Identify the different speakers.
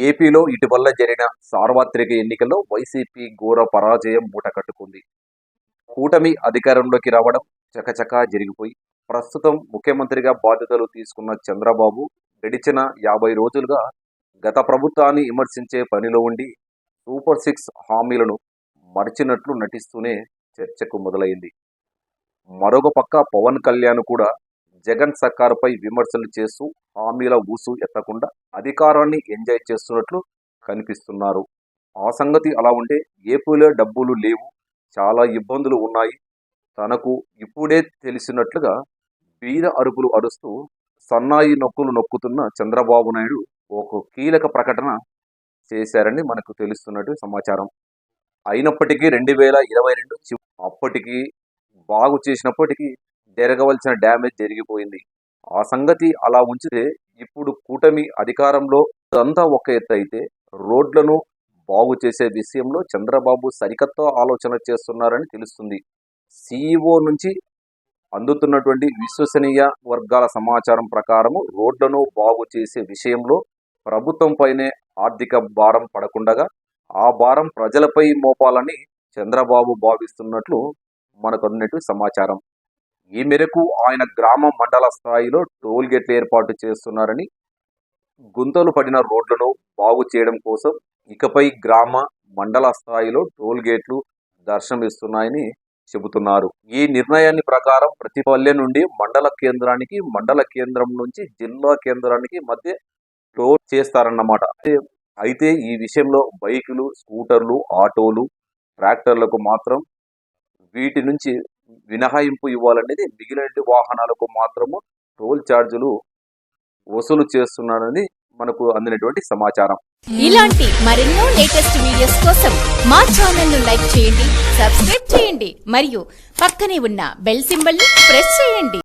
Speaker 1: ఏపీలో ఇటీవల జరిగిన సార్వత్రిక ఎన్నికల్లో వైసీపీ ఘోర పరాజయం మూటకట్టుకుంది కూటమి అధికారంలోకి రావడం చకచకా జరిగిపోయి ప్రస్తుతం ముఖ్యమంత్రిగా బాధ్యతలు తీసుకున్న చంద్రబాబు గడిచిన యాభై రోజులుగా గత ప్రభుత్వాన్ని విమర్శించే పనిలో ఉండి సూపర్ సిక్స్ హామీలను మరిచినట్లు నటిస్తూనే చర్చకు మొదలైంది. మరొక పక్క పవన్ కళ్యాణ్ కూడా జగన్ సర్కారుపై విమర్శలు చేస్తూ హామీల ఊసు ఎత్తకుండా అధికారాన్ని ఎంజాయ్ చేస్తున్నట్లు కనిపిస్తున్నారు. ఆ సంగతి అలా ఉంటే ఏపీలో డబ్బులు లేవు చాలా ఇబ్బందులు ఉన్నాయి. తనకు ఇప్పుడే తెలిసినట్లుగా బీద అరుపులు అరుస్తూ సన్నాయి నొక్కులు నొక్కుతున్న చంద్రబాబు నాయుడు ఒక కీలక ప్రకటన చేశారని మనకు తెలుస్తున్నట్టు సమాచారం. అయినప్పటికీ రెండు వేల ఇరవై రెండు అప్పటికి బాగు చేసినప్పటికీ జరగవలసిన డ్యామేజ్ జరిగిపోయింది. ఆ సంగతి అలా ఉంచితే ఇప్పుడు కూటమి అధికారంలో అంతా ఒక ఎత్తు అయితే రోడ్లను బాగు చేసే విషయంలో చంద్రబాబు సరికొత్త ఆలోచన చేస్తున్నారని తెలుస్తుంది. సీఈఓ నుంచి అందుతున్నటువంటి విశ్వసనీయ వర్గాల సమాచారం ప్రకారము రోడ్లను బాగు చేసే విషయంలో ప్రభుత్వంపైనే ఆర్థిక భారం పడకుండగా ఆ భారం ప్రజలపై మోపాలని చంద్రబాబు భావిస్తున్నట్లు మనకు అందినట్టు సమాచారం. ఈ మేరకు ఆయన గ్రామ మండల స్థాయిలో టోల్ గేట్లు ఏర్పాటు చేస్తున్నారని గుంతలు పడిన రోడ్లను బాగు చేయడం కోసం ఇకపై గ్రామ మండల స్థాయిలో టోల్ గేట్లు దర్శనమిస్తున్నాయని చెబుతున్నారు. ఈ నిర్ణయాన్ని ప్రకారం ప్రతి పల్లె నుండి మండల కేంద్రానికి మండల కేంద్రం నుంచి జిల్లా కేంద్రానికి మధ్య టోల్ చేస్తారన్నమాట. అయితే- అయితే ఈ విషయంలో బైకులు స్కూటర్లు ఆటోలు ట్రాక్టర్లకు మాత్రం వీటి నుంచి మినహాయింపు ఇవ్వాలనేది మిగిలిన వాహనాలకు మాత్రము టోల్ ఛార్జీలు వసూలు చేస్తున్నారని మనకు అందినటువంటి సమాచారం.
Speaker 2: ఇలాంటి మరెన్నో లేటెస్ట్ వీడియోస్ కోసం మా ఛానల్ను లైక్ చేయండి సబ్స్క్రైబ్ చేయండి మరియు పక్కనే ఉన్న బెల్ సింబల్ని ప్రెస్ చేయండి.